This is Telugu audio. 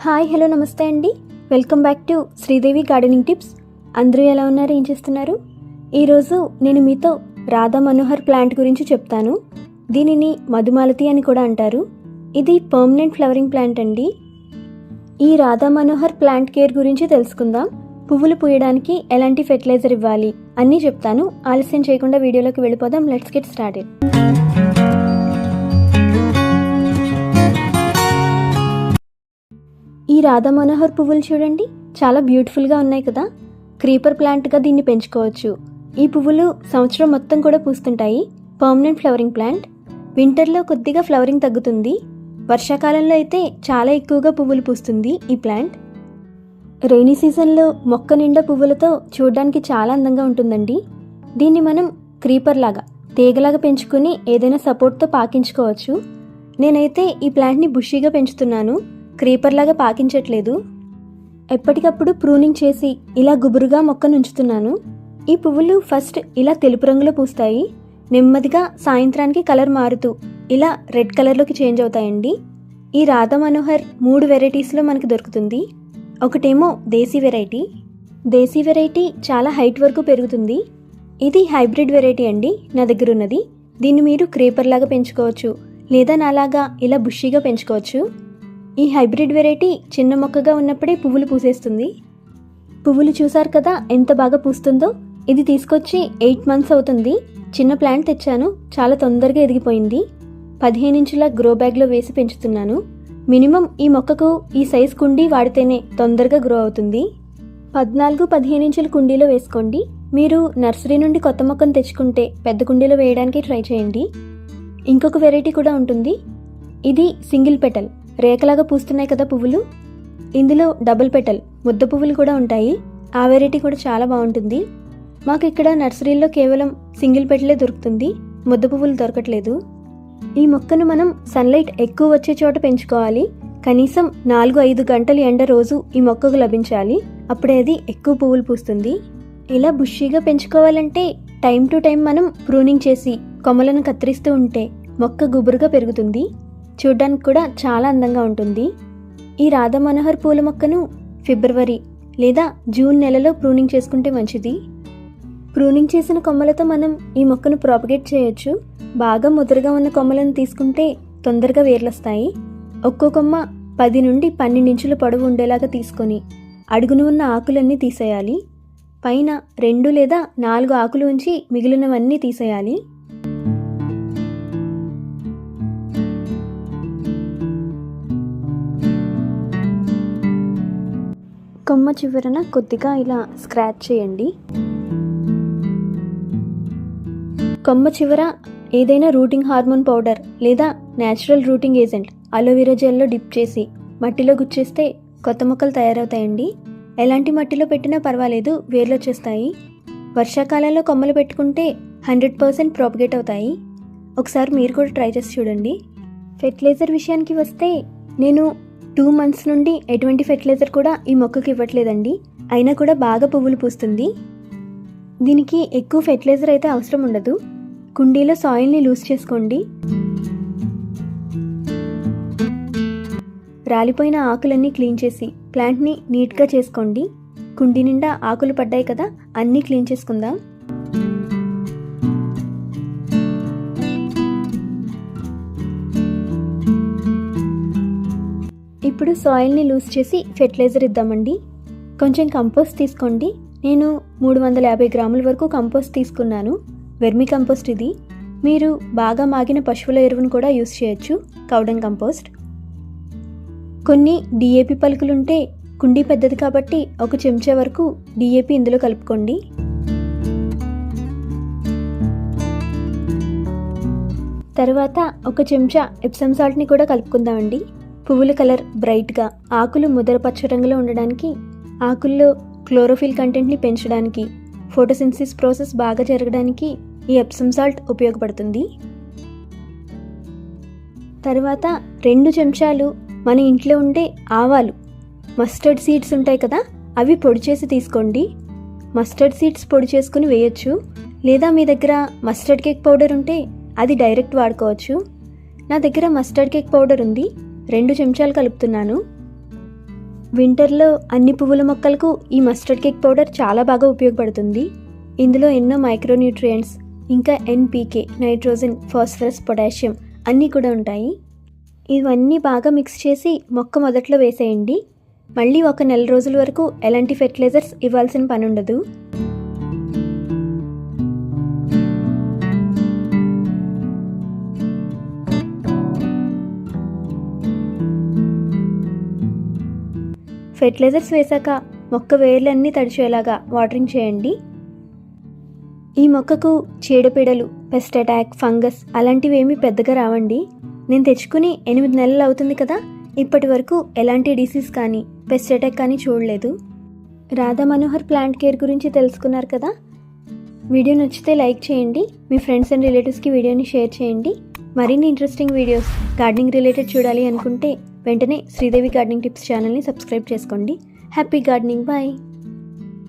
హాయ్ హలో నమస్తే అండి. Welcome back to Sridevi gardening tips. అందరూ ఎలా ఉన్నారు? ఏం చేస్తున్నారు? ఈరోజు నేను మీతో రాధా మనోహర్ ప్లాంట్ గురించి చెప్తాను. దీనిని మధుమాలతి అని కూడా అంటారు. ఇది పర్మనెంట్ ఫ్లవరింగ్ ప్లాంట్ అండి. ఈ రాధా మనోహర్ ప్లాంట్ కేర్ గురించి తెలుసుకుందాం. పువ్వులు పూయడానికి ఎలాంటి ఫెర్టిలైజర్ ఇవ్వాలి అన్నీ చెప్తాను. ఆలస్యం చేయకుండా వీడియోలోకి వెళ్ళిపోదాం. Let's get started. Radha Manohar పువ్వులు చూడండి. చాలా బ్యూటిఫుల్గా ఉన్నాయి కదా. క్రీపర్ ప్లాంట్గా దీన్ని పెంచుకోవచ్చు. ఈ పువ్వులు సంవత్సరం మొత్తం కూడా పూస్తుంటాయి. పర్మనెంట్ ఫ్లవరింగ్ ప్లాంట్ వింటర్లో కొద్దిగా ఫ్లవరింగ్ తగ్గుతుంది. వర్షాకాలంలో అయితే చాలా ఎక్కువగా పువ్వులు పూస్తుంది ఈ ప్లాంట్ రైనీ సీజన్లో మొక్క నిండా పువ్వులతో చూడడానికి చాలా అందంగా ఉంటుందండి. దీన్ని మనం క్రీపర్ లాగా తీగలాగా పెంచుకుని ఏదైనా సపోర్ట్తో పాకించుకోవచ్చు. నేనైతే ఈ ప్లాంట్ని బుషీగా పెంచుతున్నాను. క్రీపర్లాగా పాకించట్లేదు. ఎప్పటికప్పుడు ప్రూనింగ్ చేసి ఇలా గుబురుగా మొక్కను ఉంచుతున్నాను. ఈ పువ్వులు ఫస్ట్ ఇలా తెలుపు రంగులో పూస్తాయి. నెమ్మదిగా సాయంత్రానికి కలర్ మారుతూ ఇలా రెడ్ కలర్లోకి చేంజ్ అవుతాయండి. ఈ రాధా మనోహర్ మూడు వెరైటీస్లో మనకు దొరుకుతుంది. ఒకటేమో దేశీ వెరైటీ. దేశీ వెరైటీ చాలా హైట్ వరకు పెరుగుతుంది. ఇది హైబ్రిడ్ వెరైటీ అండి నా దగ్గర ఉన్నది. దీన్ని మీరు క్రీపర్లాగా పెంచుకోవచ్చు. లేదా నాలాగా ఇలా బుషీగా పెంచుకోవచ్చు. ఈ హైబ్రిడ్ వెరైటీ చిన్న మొక్కగా ఉన్నప్పుడే పువ్వులు పూసేస్తుంది. పువ్వులు చూసారు కదా ఎంత బాగా పూస్తుందో? ఇది తీసుకొచ్చి ఎయిట్ మంత్స్ అవుతుంది. చిన్న ప్లాంట్ తెచ్చాను. చాలా తొందరగా ఎదిగిపోయింది. పదిహేను ఇంచుల గ్రో బ్యాగ్లో వేసి పెంచుతున్నాను. మినిమం ఈ మొక్కకు ఈ సైజ్ కుండీ వాడితేనే తొందరగా గ్రో అవుతుంది. పద్నాలుగు పదిహేను ఇంచుల కుండీలో వేసుకోండి. మీరు నర్సరీ నుండి కొత్త మొక్కను తెచ్చుకుంటే పెద్ద కుండీలో వేయడానికి ట్రై చేయండి. ఇంకొక వెరైటీ కూడా ఉంటుంది. ఇది సింగిల్ పెటల్. రేఖలాగా పూస్తున్నాయి కదా పువ్వులు? ఇందులో డబుల్ పెటల్ ముద్ద పువ్వులు కూడా ఉంటాయి. ఆ వెరైటీ కూడా చాలా బాగుంటుంది. మాకు ఇక్కడ నర్సరీలో కేవలం సింగిల్ పెటలే దొరుకుతుంది. ముద్ద పువ్వులు దొరకట్లేదు. ఈ మొక్కను మనం సన్లైట్ ఎక్కువ వచ్చే చోట పెంచుకోవాలి. కనీసం నాలుగు ఐదు గంటలు ఎండ రోజు ఈ మొక్కకు లభించాలి. అప్పుడే అది ఎక్కువ పువ్వులు పూస్తుంది. ఇలా బుషీగా పెంచుకోవాలంటే టైం టు టైం మనం ప్రూనింగ్ చేసి కొమ్మలను కత్తిరిస్తూ ఉంటే మొక్క గుబురుగా పెరుగుతుంది. చూడ్డానికి కూడా చాలా అందంగా ఉంటుంది. ఈ రాధ మనోహర్ పూల మొక్కను ఫిబ్రవరి లేదా జూన్ నెలలో ప్రూనింగ్ చేసుకుంటే మంచిది. ప్రూనింగ్ చేసిన కొమ్మలతో మనం ఈ మొక్కను ప్రాపగేట్ చేయొచ్చు. బాగా ముదురుగా ఉన్న కొమ్మలను తీసుకుంటే తొందరగా వేర్లొస్తాయి. ఒక్కో కొమ్మ పది నుండి పన్నెండు ఇంచుల పొడవు ఉండేలాగా తీసుకొని అడుగున ఉన్న ఆకులన్నీ తీసేయాలి. పైన రెండు లేదా నాలుగు ఆకులు ఉంచి మిగిలినవన్నీ తీసేయాలి. కొమ్మ చివరన కొద్దిగా ఇలా స్క్రాచ్ చేయండి. కొమ్మ చివర ఏదైనా రూటింగ్ హార్మోన్ పౌడర్ లేదా natural rooting agent aloe vera జెల్లో dip చేసి మట్టిలో గుచ్చేస్తే కొత్త మొక్కలు తయారవుతాయండి. ఎలాంటి మట్టిలో పెట్టినా పర్వాలేదు వేర్లు వచ్చేస్తాయి వర్షాకాలంలో కొమ్మలు పెట్టుకుంటే హండ్రెడ్ పర్సెంట్ ప్రాపగేట్ అవుతాయి. ఒకసారి మీరు కూడా ట్రై చేసి చూడండి. ఫెర్టిలైజర్ విషయానికి వస్తే నేను టూ మంత్స్ నుండి ఎటువంటి ఫెర్టిలైజర్ కూడా ఈ మొక్కకి ఇవ్వట్లేదండి. అయినా కూడా బాగా పువ్వులు పూస్తుంది. దీనికి ఎక్కువ ఫెర్టిలైజర్ అయితే అవసరం ఉండదు. కుండీలో సాయిల్ని లూజ్ చేసుకోండి. రాలిపోయిన ఆకులన్నీ క్లీన్ చేసి ప్లాంట్ని నీట్గా చేసుకోండి. కుండీ నిండా ఆకులు పడ్డాయి కదా అన్నీ క్లీన్ చేసుకుందాం. ఇప్పుడు సాయిల్ని లూజ్ చేసి ఫెర్టిలైజర్ ఇద్దామండి. కొంచెం కంపోస్ట్ తీసుకోండి. నేను మూడు వందల యాభై గ్రాముల వరకు కంపోస్ట్ తీసుకున్నాను. వెర్మి కంపోస్ట్ ఇది. మీరు బాగా మాగిన పశువుల ఎరువును కూడా యూస్ చేయొచ్చు. కౌడన్ కంపోస్ట్. కొన్ని డిఏపి పలుకులుంటే కుండీ పెద్దది కాబట్టి ఒక చెంచా వరకు డిఏపి ఇందులో కలుపుకోండి. తర్వాత ఒక చెంచా ఎప్సమ్ సాల్ట్ని కూడా కలుపుకుందామండి. పువ్వుల కలర్ బ్రైట్గా ఆకులు ముదర పచ్చ రంగులో ఉండడానికి ఆకుల్లో క్లోరోఫిల్ కంటెంట్ని పెంచడానికి ఫోటోసిన్సిస్ ప్రాసెస్ బాగా జరగడానికి ఈ ఎప్సమ్ సాల్ట్ ఉపయోగపడుతుంది. తర్వాత రెండు చెంచాలు మన ఇంట్లో ఉండే ఆవాలు. మస్టర్డ్ సీడ్స్ ఉంటాయి కదా అవి పొడి చేసి తీసుకోండి. మస్టర్డ్ సీడ్స్ పొడి చేసుకుని వేయొచ్చు. లేదా మీ దగ్గర మస్టర్డ్ కేక్ పౌడర్ ఉంటే అది డైరెక్ట్ వాడుకోవచ్చు. నా దగ్గర మస్టర్డ్ కేక్ పౌడర్ ఉంది. రెండు చెంచాలు కలుపుతున్నాను. వింటర్లో అన్ని పువ్వుల మొక్కలకు ఈ మస్టర్డ్ కేక్ పౌడర్ చాలా బాగా ఉపయోగపడుతుంది. ఇందులో ఎన్నో మైక్రోన్యూట్రియంట్స్ ఇంకా ఎన్పీకే నైట్రోజన్ ఫాస్ఫరస్ పొటాషియం అన్నీ కూడా ఉంటాయి. ఇవన్నీ బాగా మిక్స్ చేసి మొక్క మొదట్లో వేసేయండి. మళ్ళీ ఒక నెల రోజుల వరకు ఎలాంటి ఫెర్టిలైజర్స్ ఇవ్వాల్సిన పని ఉండదు ఫెర్టిలైజర్స్ వేశాక మొక్క వేర్లన్నీ తడిచేలాగా వాటరింగ్ చేయండి. ఈ మొక్కకు చీడపీడలు పెస్ట్ అటాక్ ఫంగస్ అలాంటివి ఏమీ పెద్దగా రావండి. నేను తెచ్చుకుని ఎనిమిది నెలలు అవుతుంది కదా ఇప్పటి వరకు ఎలాంటి డిసీజ్ కానీ పెస్ట్ అటాక్ కానీ చూడలేదు. రాధా మనోహర్ ప్లాంట్ కేర్ గురించి తెలుసుకున్నారు కదా? వీడియో నచ్చితే లైక్ చేయండి మీ ఫ్రెండ్స్ అండ్ రిలేటివ్స్కి వీడియోని షేర్ చేయండి. మరిన్ని ఇంట్రెస్టింగ్ వీడియోస్ గార్డెనింగ్ రిలేటెడ్ చూడాలి అనుకుంటే వెంటనే శ్రీదేవి గార్డెనింగ్ టిప్స్ ఛానల్ని సబ్స్క్రైబ్ చేసుకోండి. Happy gardening. బాయ్.